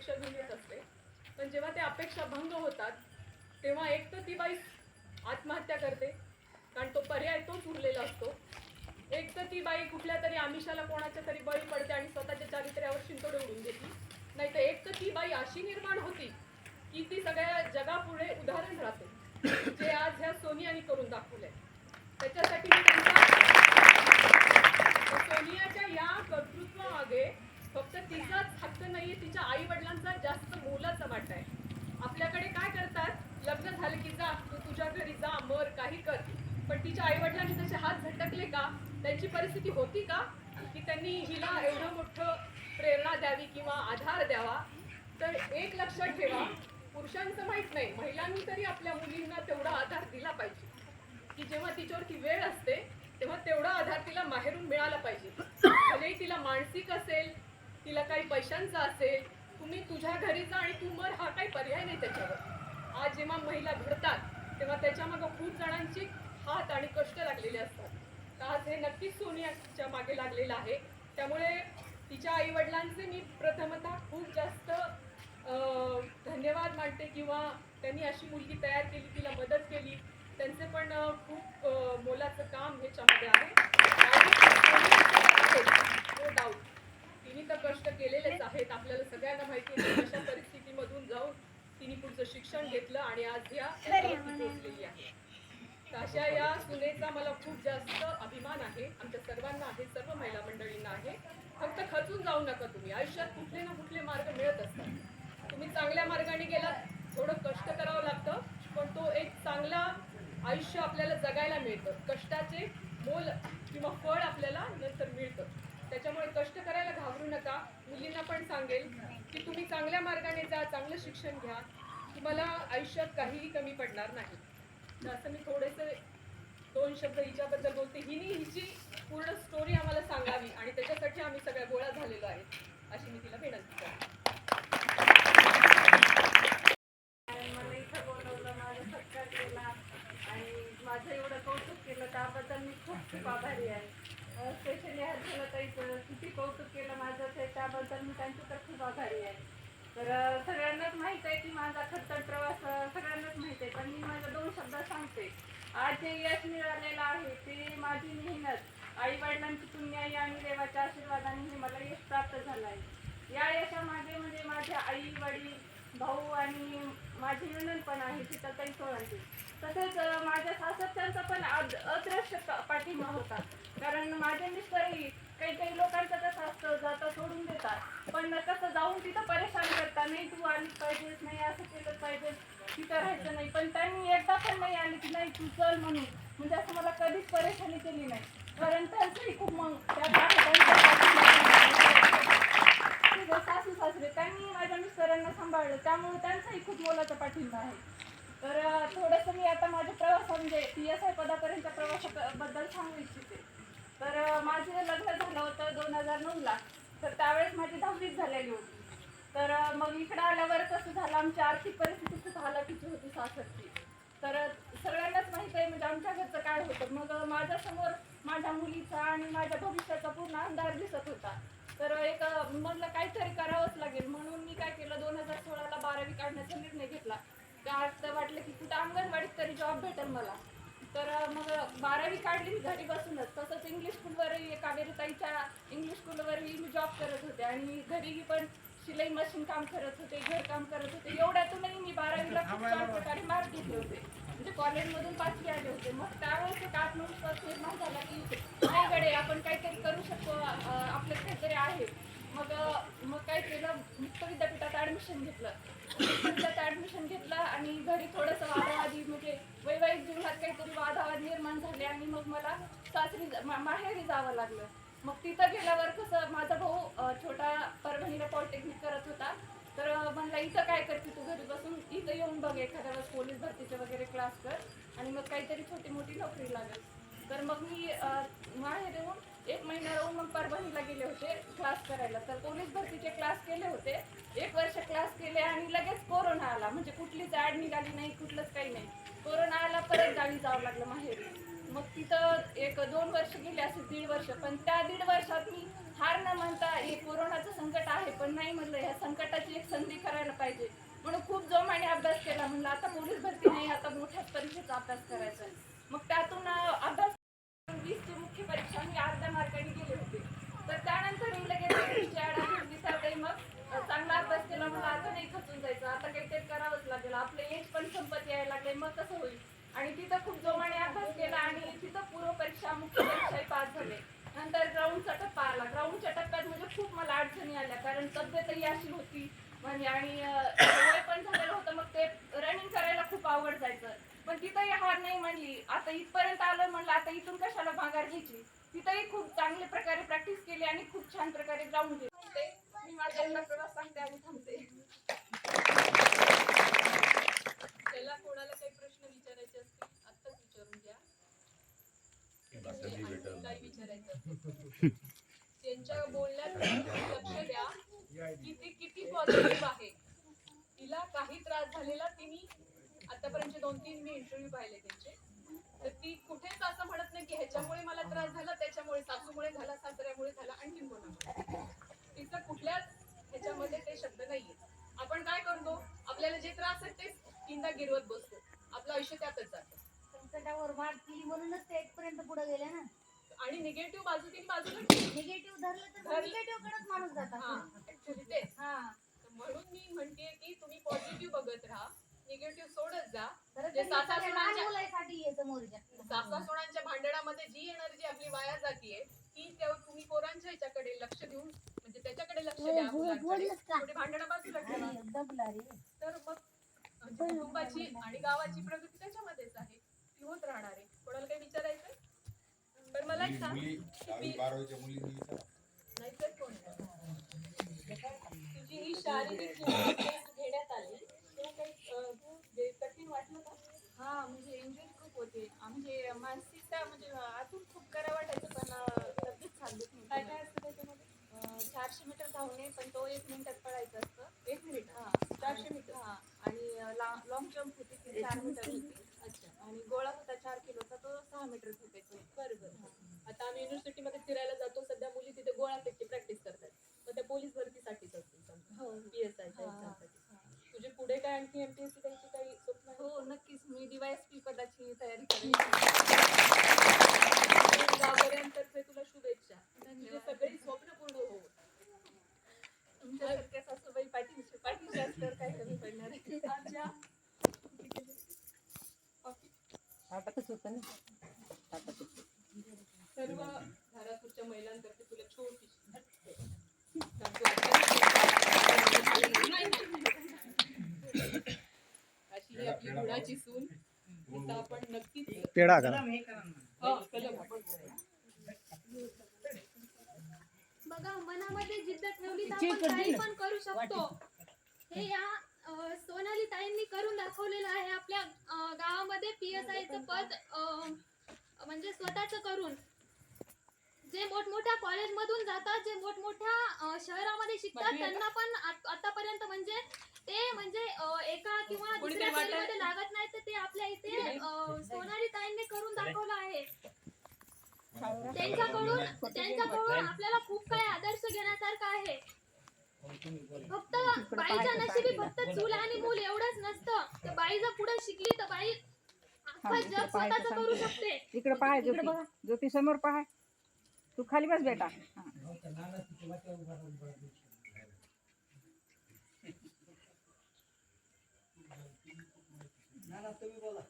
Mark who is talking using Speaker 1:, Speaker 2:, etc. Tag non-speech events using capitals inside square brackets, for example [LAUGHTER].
Speaker 1: अपेक्षा घेऊन येत असते. पण जेव्हा त्या अपेक्षा भंग होतात तेव्हा एक तर ती बाई आत्महत्या करते कारण तो पर्याय तोच उरलेला असतो. एक तर ती बाई कुठल्या तरी आमिषाला कोणाच्या तरी बळी पडते आणि स्वतःच्या चारित्र्यावर शिंतोडे उडून घेते नाही तर एक तर ती बाई अशी निर्माण होती की ती सगळ्या जगापुढे उदाहरण राहते. जे आज ह्या सोनियानी करून दाखवले त्याच्यासाठी मी सोनियाच्या या कर्तृत्वामागे फक्त तिचाच हक्क नाहीये तिच्या आई वडिलांचा जास्त मोलाचा वाटा आहे. आपल्याकडे काय करतात? लग्न झालं की जा तू तुझ्या घरी जा मर काही कर. पण तिच्या आई वडिलांनी त्याचे हात झटकले का? त्यांची परिस्थिती होती का? की त्यांनी हिला एवढं मोठं प्रेरणा द्यावी किंवा आधार द्यावा? तर एक लक्षात ठेवा पुरुषांचं माहीत नाही महिलांनी तरी आपल्या मुलींना तेवढा आधार दिला पाहिजे. की जेव्हा तिच्यावरती वेळ असते तेव्हा तेवढा आधार तिला बाहेरून मिळाला पाहिजे. भलेही तिला मानसिक असेल तिला काही पैशांचा असेल तुम्ही तुझ्या घरी जा आणि तू मर हा काही पर्याय नाही त्याच्यावर. आज जेव्हा महिला घडतात तेव्हा त्याच्यामागं खूप जणांची हात आणि कष्ट लागलेले असतात. तर आज हे नक्कीच सोनियाच्या मागे लागलेलं आहे. त्यामुळे तिच्या आईवडिलांचे मी प्रथमतः खूप जास्त धन्यवाद मानते किंवा त्यांनी अशी मुलगी तयार केली तिला मदत केली. त्यांचे पण खूप मोलाचं काम ह्याच्यामध्ये आहे. कष्ट केलेलेच आहेत. आपल्याला सगळ्यांना माहिती आहे कशा परिस्थितीमधून जाऊन तिने पुढचं शिक्षण घेतलं आणि आज या पोहोचलेली आहे. अशा या सुनेचा मला खूप जास्त अभिमान आहे. आमच्या सर्वांना आहे सर्व महिला मंडळींना आहे. फक्त खचून जाऊ नका तुम्ही. आयुष्यात कुठले ना कुठले मार्ग मिळत असतात. तुम्ही चांगल्या मार्गाने गेलात थोडं कष्ट करावं लागतं पण तो एक चांगला आयुष्य आपल्याला जगायला मिळतं. कष्टाचे मोल किंवा फळ आपल्याला नंतर मिळतं. त्याच्यामुळे कष्ट करायला घाबरू नका. मुलींना पण सांगेल की तुम्ही चांगल्या मार्गाने जा चांगलं शिक्षण घ्या. तुम्हाला आयुष्यात काहीही कमी पडणार नाही. तर असं मी थोडेसे दोन शब्द हिच्याबद्दल बोलते. हिने हिची पूर्ण स्टोरी आम्हाला सांगावी आणि त्याच्यासाठी आम्ही सगळ्या गोळा झालेलो आहे अशी मी तिला विनंती करते.
Speaker 2: आणि मला इथं केला आणि माझं एवढं कौतुक केलं त्याबद्दल मी खूप खूप आभारी आहे. स्पेशली हर्षलताईचं किती कौतुक केलं माझं ते त्याबद्दल मी त्यांची तर खूप आभारी आहे. तर सगळ्यांनाच माहीत आहे की माझा खर्चट प्रवास सगळ्यांनाच माहीत आहे पण मी माझ्या दोन शब्दात सांगते. आज जे यश मिळालेलं आहे ते माझी मेहनत. आई वडिलांची पुण्याई आणि देवाच्या आशीर्वादाने हे मला यश प्राप्त झालं आहे. या यशामागे म्हणजे माझ्या आई वडील भाऊ आणि माझी नणंद पण आहे सीताताई सोळांची तसेच माझ्या सासरच्यांचा पण अदृश्य पाठिंबा होता. कारण माझे मिस्टरही काही काही लोकांचं कसं असतं जाता सोडून देतात. पण कसं जाऊन तिथं परेशान करता नाही तू आलीच पाहिजेस नाही असं केलं पाहिजे तिथं राहायचं नाही. पण त्यांनी एकदा पण नाही आली की नाही तू चल म्हणून. म्हणजे असं मला कधीच परेशानी केली नाही. कारण त्यांचंही खूप मग त्या सासू सासरे त्यांनी माझ्या मिस्टरांना सांभाळलं. त्यामुळे त्यांचाही खूप मोलाचा पाठिंबा आहे. तर थोडंसं मी आता माझ्या प्रवासा म्हणजे पी एस आय पदापर्यंत प्रवासाबद्दल सांगू इच्छिते. तर माझं लग्न झालं होतं दोन हजार नऊला. तर त्यावेळेस माझी दहावीच झालेली होती. तर मग इकडं आल्यावर कसं झालं आमची आर्थिक परिस्थिती खूप हालाकीची होती सासरची. तर सगळ्यांनाच माहीत आहे म्हणजे आमच्या घरचं काय होतं. मग माझ्यासमोर माझ्या मुलीचा आणि माझ्या भविष्याचा पूर्ण अंधार दिसत होता. तर एक म्हटलं काहीतरी करावंच लागेल. म्हणून मी काय केलं दोन हजार सोळाला बारावी काढण्याचा का तर वाटलं की कुठं अंगणवाडीत तरी जॉब भेटेल मला. तर मग बारावी काढली मी घरी बसूनच. तसंच इंग्लिश स्कूलवरही कावेरी ताईच्या इंग्लिश स्कूलवरही मी जॉब करत होते आणि घरीही पण शिलाई मशीन काम करत होते घरकाम करत होते. एवढ्यातूनही मी बारावीला खूप छान प्रकारे मार्क घेतले होते. म्हणजे कॉलेजमधून पाचवी आले होते. मग त्यावेळेस एक आत्मविश्वास निर्माण झाला की नाही गडे आपण काहीतरी करू शकतो आपलं काहीतरी आहे. मग मग काय केलं? मुक्त विद्यापीठात ॲडमिशन घेतलं. त्यात विद्यापीठात ॲडमिशन घेतलं आणि घरी थोडंसं वादावादी म्हणजे वैवाहिक जीवनात काहीतरी वादावाद निर्माण झाले आणि मग मला सासरी मा- माहेरी जावं लागलं. मग तिथं गेल्यावर कसं माझा भाऊ छोटा परभणीला पॉलिटेक्निक करत होता. तर अं, म्हणला इथं काय करते तू घरी बसून? इथं येऊन बघ एखाद्या वेळेस पोलीस भरतीचे वगैरे क्लास कर आणि मग काहीतरी छोटी मोठी नोकरी लागेल. तर मग मी माहेर येऊन एक महिना राहून मग परभणीला गेले होते क्लास करायला. तर पोलीस भरतीचे क्लास केले होते. एक वर्ष क्लास केले आणि लगेच कोरोना आला. म्हणजे कुठलीच ॲड निघाली नाही कुठलंच काही नाही. कोरोना आला परत गावी जावं लागलं माहेरी. मग तिथं एक दोन वर्ष गेले असे दीड वर्ष. पण त्या दीड वर्षात मी हार न मानता हे कोरोनाचं संकट आहे पण नाही म्हणलं ह्या संकटाची एक संधी करायला पाहिजे. म्हणून खूप जोमाने अभ्यास केला. म्हणलं आता पोलीस भरती नाही आता मोठ्या परीक्षेचा अभ्यास करायचा मग त्यातून अं, अभ्यास वीसची मुख्य परीक्षा मी अर्ध्या मार्काने गेले होते तर त्यानंतर मी लगेच वीसची ऍड आली दिसाकडे मग अं, चांगला अभ्यास केला मला आता नाही खचून जायचं आता काहीतरी करावंच लागेल आपले एज पण संपत यायला लागले मग कसं होईल आणि तिथं खूप जोमाने अभ्यास केला आणि तिथं पूर्व परीक्षा मुख्य परीक्षाही पास झाले नंतर ग्राउंडचा टप्पा आला ग्राउंडच्या टप्प्यात म्हणजे खूप मला अडचणी आल्या कारण तब्येतही अशी होती म्हणजे आणि वय पण झालेलं होतं. मग ते रनिंग करायला खूप आवड जायचं. पण तिथंही हार नाही म्हणली आता इथपर्यंत आलं म्हणलं आता इथून कशाला माघार घ्यायची? तिथंही खूप चांगल्या प्रकारे प्रॅक्टिस केली आणि खूप छान प्रकारे ग्राउंड घेतले. मी माझ्या प्रवास सांगते आणि थांबते.
Speaker 1: त्याला कोणाला काही प्रश्न विचारायचे असतील आत्ताच विचारून घ्या. काही विचारायचं. त्यांच्या बोलण्यात लक्ष द्या. की ती किती पॉझिटिव्ह आहे. तिला काही त्रास झालेला तिने आतापर्यंत दोन तीन मी इंटरव्ह्यू पाहिले त्यांचे. तर ती कुठेच असं म्हणत नाही की ह्याच्यामुळे मला त्रास झाला त्याच्यामुळे सासूमुळे झाला सासऱ्यामुळे झाला आणखीन कोणामुळे तिचं कुठल्याच ह्याच्यामध्ये ते शब्द नाहीये. आपण काय करतो? आपल्याला जे त्रास आहेत तेच तीनदा गिरवत बसतो. आपलं आयुष्य त्यातच जातं.
Speaker 3: संकटावर मात केली म्हणूनच ते इथपर्यंत पुढे गेले ना.
Speaker 1: आणि निगेटिव्ह बाजू तिने बाजूला ठेवली.
Speaker 3: निगेटिव्ह धरलं. तर. निगेटिव्ह कडेच माणूस जात
Speaker 1: हा
Speaker 3: असेल.
Speaker 1: ऍक्च्युली तेच.
Speaker 3: हा.
Speaker 1: म्हणून मी म्हणतेय की तुम्ही पॉझिटिव्ह बघत राहा निगेटिव्ह सोडत जा.
Speaker 3: तर
Speaker 1: सासा सुनांच्या
Speaker 3: मुलांसाठी आहे समोरच्या
Speaker 1: सासा सोनांच्या भांडणामध्ये जी एनर्जी आपली वाया जातीये ती तेव्हा तुम्ही पोरांच्या ह्याच्याकडे लक्ष देऊन म्हणजे त्याच्याकडे लक्ष द्या मुलांकडे? थोडी भांडणं बाजूला ठेवा तर मग म्हणजे कुटुंबाची आणि गावाची प्रगती त्याच्यामध्येच आहे. ती होत राहणार आहे. कोणाला काही विचारायचंय? पण मला एक सांग.
Speaker 4: मुली दहावी बारावीच्या मुलींनी विचारा.
Speaker 1: नाहीतर कोण? शारीरिक [LAUGHS] घेण्यात आली तेव्हा काही कठीण वाटलं का?
Speaker 2: हा म्हणजे इंजुरी खूप होते. म्हणजे मानसिकता म्हणजे आतून खूप करा वाटायचं पण तब्येत सांगत
Speaker 1: काय काय असतं त्याच्यामध्ये?
Speaker 2: अं, चारशे मीटर धावणे पण तो एक मिनिटात पडायचं असतं.
Speaker 1: एक मिनिट
Speaker 2: हा.
Speaker 1: चारशे मीटर.
Speaker 2: हा आणि लॉंग जम्प होती ती चार मीटर होती
Speaker 1: अच्छा
Speaker 2: आणि गोळा होता चार किलोचा तो सहा मीटर फेकायचो
Speaker 1: बरं बरं आता आम्ही युनिव्हर्सिटीमध्ये फिरायला जातो सध्या मुली तिथे गोळा फेकची प्रॅक्टिस करतात मग त्या पोलीस भरतीसाठीच असतील समजा
Speaker 2: हो
Speaker 1: पी एस आयच्या
Speaker 2: हा,
Speaker 1: एक्झामसाठी तुझे पुढे काय आणखी एमपीएससी द्यायची काही स्वप्न आहे?
Speaker 2: हो नक्कीच मी तयारी
Speaker 1: तुला शुभेच्छा.
Speaker 2: धन्यवाद
Speaker 1: सगळे स्वप्न पूर्ण हो
Speaker 2: तुमच्यासारख्या सासूबाई पाठीशी पाठीशी असल्यावर काय कमी पडणार आहे
Speaker 1: आमच्या सर्व धारापूरच्या महिलांतर्फे तुला छोटी अशी ही आपली गुणाची सून तिचा आपण नक्कीच
Speaker 5: पेढा करा
Speaker 1: हा,
Speaker 6: बघा मनामध्ये जिद्द ठेवली तर आपण काही पण करू शकतो. हे या अ, सोनाली ताईंनी करून दाखवलेलं आहे आपल्या अ, गावामध्ये पी एस आयचं पद अ, म्हणजे स्वतःच करून. जे मोठमोठ्या कॉलेजमधून जातात जे मोठमोठ्या अ, शहरामध्ये शिकतात त्यांना पण आत- आतापर्यंत म्हणजे ते म्हणजे अ, एका किंवा
Speaker 1: कोणीतरी
Speaker 6: दुसऱ्या
Speaker 1: वाटेल.
Speaker 6: लागत नाही तर ते आपल्या इथे अ, सोनाली ताईंनी करून दाखवलं आहे. त्यांच्याकडून त्यांच्याकडून आपल्याला खूप काही आदर्श घेण्यासारखं आहे. फक्त बाईच्या नशिबी फक्त चूल आणि मूल एवढंच नसतं. तर बाई जर पुढे शिकली तर बाई अख्खं
Speaker 7: इकडे
Speaker 6: जग
Speaker 7: पाहायचं
Speaker 6: स्वतःच करू
Speaker 7: सांगते.
Speaker 6: शकते.
Speaker 7: इकडे पाय ज्योती. ज्योती समोर पाय तू खाली बस बेटा. हा. तुम्ही बोला